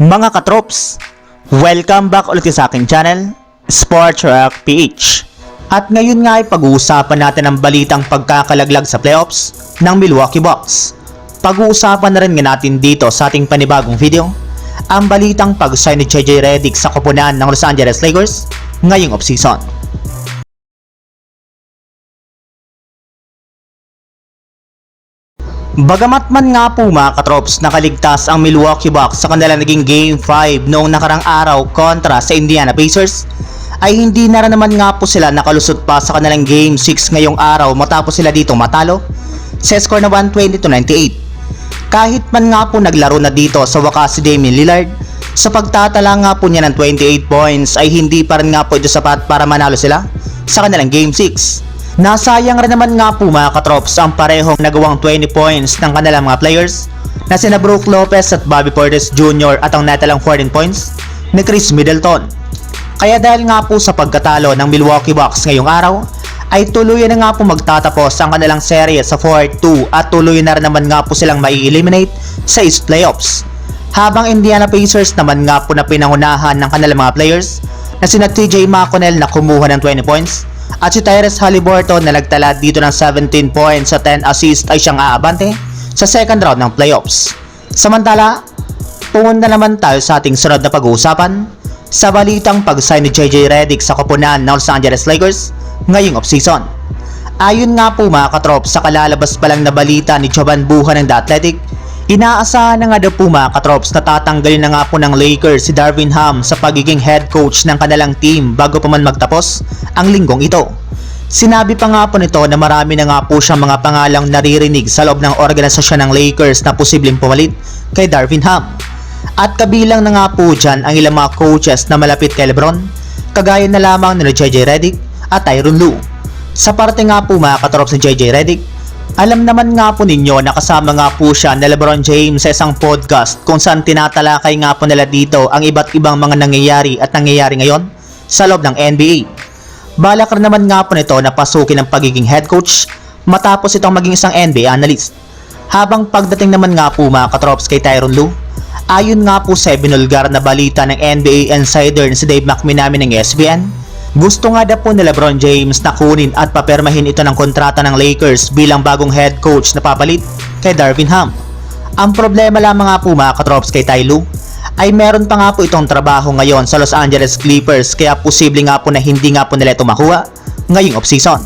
Mga katrops, welcome back ulit sa aking channel, Sports Rock PH. At ngayon nga ay pag-uusapan natin ang balitang pagkakalaglag sa playoffs ng Milwaukee Bucks. Pag-uusapan na rin nga natin dito sa ating panibagong video, ang balitang pag-sign ni JJ Redick sa koponan ng Los Angeles Lakers ngayong offseason. Bagamat man nga po mga katrops nakaligtas ang Milwaukee Bucks sa kanila naging Game 5 noong nakarang araw kontra sa Indiana Pacers, ay hindi na naman nga po sila nakalusot pa sa kanilang Game 6 ngayong araw matapos sila dito matalo sa score na 120 to 98. Kahit man nga po naglaro na dito sa wakas si Damian Lillard, sa pagtatala nga po niya ng 28 points ay hindi pa rin nga po ito sapat para manalo sila sa kanilang Game 6. Nasayang rin naman nga po mga katrops ang parehong nagawang 20 points ng kanilang mga players na sina Brook Lopez at Bobby Portis Jr. at ang natalang 14 points ni Chris Middleton. Kaya dahil nga po sa pagkatalo ng Milwaukee Bucks ngayong araw, ay tuluyan na nga po magtatapos ang kanilang serye sa 4-2 at tuluyan na rin naman nga po silang mai-eliminate sa East Playoffs. Habang Indiana Pacers naman nga po na pinangunahan ng kanilang mga players na sina TJ McConnell na kumuha ng 20 points at si Tyrese Halliburton na nagtala dito ng 17 points sa 10 assist ay siyang aabante sa second round ng playoffs. Samantala, pumunta naman tayo sa ating sunod na pag-uusapan sa balitang pag-sign ni JJ Redick sa koponan ng Los Angeles Lakers ngayong offseason. Ayon nga po mga katrop sa kalalabas pa lang na balita ni Jovan Buhan ng The Athletic, inaasahan na nga daw po mga katrops na tatanggalin na nga po ng Lakers si Darvin Ham sa pagiging head coach ng kanilang team bago pa man magtapos ang linggong ito. Sinabi pa nga po nito na marami na nga po siyang mga pangalang naririnig sa loob ng organisasyon ng Lakers na posibleng pumalit kay Darvin Ham. At kabilang na nga po dyan ang ilang mga coaches na malapit kay Lebron, kagaya na lamang ni JJ Redick at Tyronn Lue. Sa parte nga po mga katrops ni JJ Redick, alam naman nga po ninyo na kasama nga po siya ni Lebron James sa isang podcast kung saan tinatalakay nga po nila dito ang iba't ibang mga nangyayari at nangyayari ngayon sa loob ng NBA. Balak rin naman nga po nito na pasukin ang pagiging head coach matapos itong maging isang NBA analyst. Habang pagdating naman nga po mga katrops kay Tyronn Lue, ayon nga po sa binulgar na balita ng NBA insider na si Dave McManamy ng ESPN, gusto nga daw po ni LeBron James na kunin at papermahin ito ng kontrata ng Lakers bilang bagong head coach na papalit kay Darvin Ham. Ang problema lamang nga po mga katrops kay Ty Lue ay meron pa nga po itong trabaho ngayon sa Los Angeles Clippers kaya posible nga po na hindi nga po nila ito makuha ngayong offseason.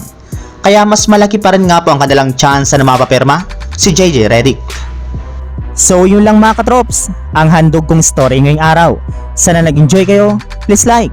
Kaya mas malaki pa rin nga po ang kanilang chance na mapapirma si JJ Redick. So yun lang mga katrops, ang handog kong story ngayong araw. Sana nag-enjoy kayo, please like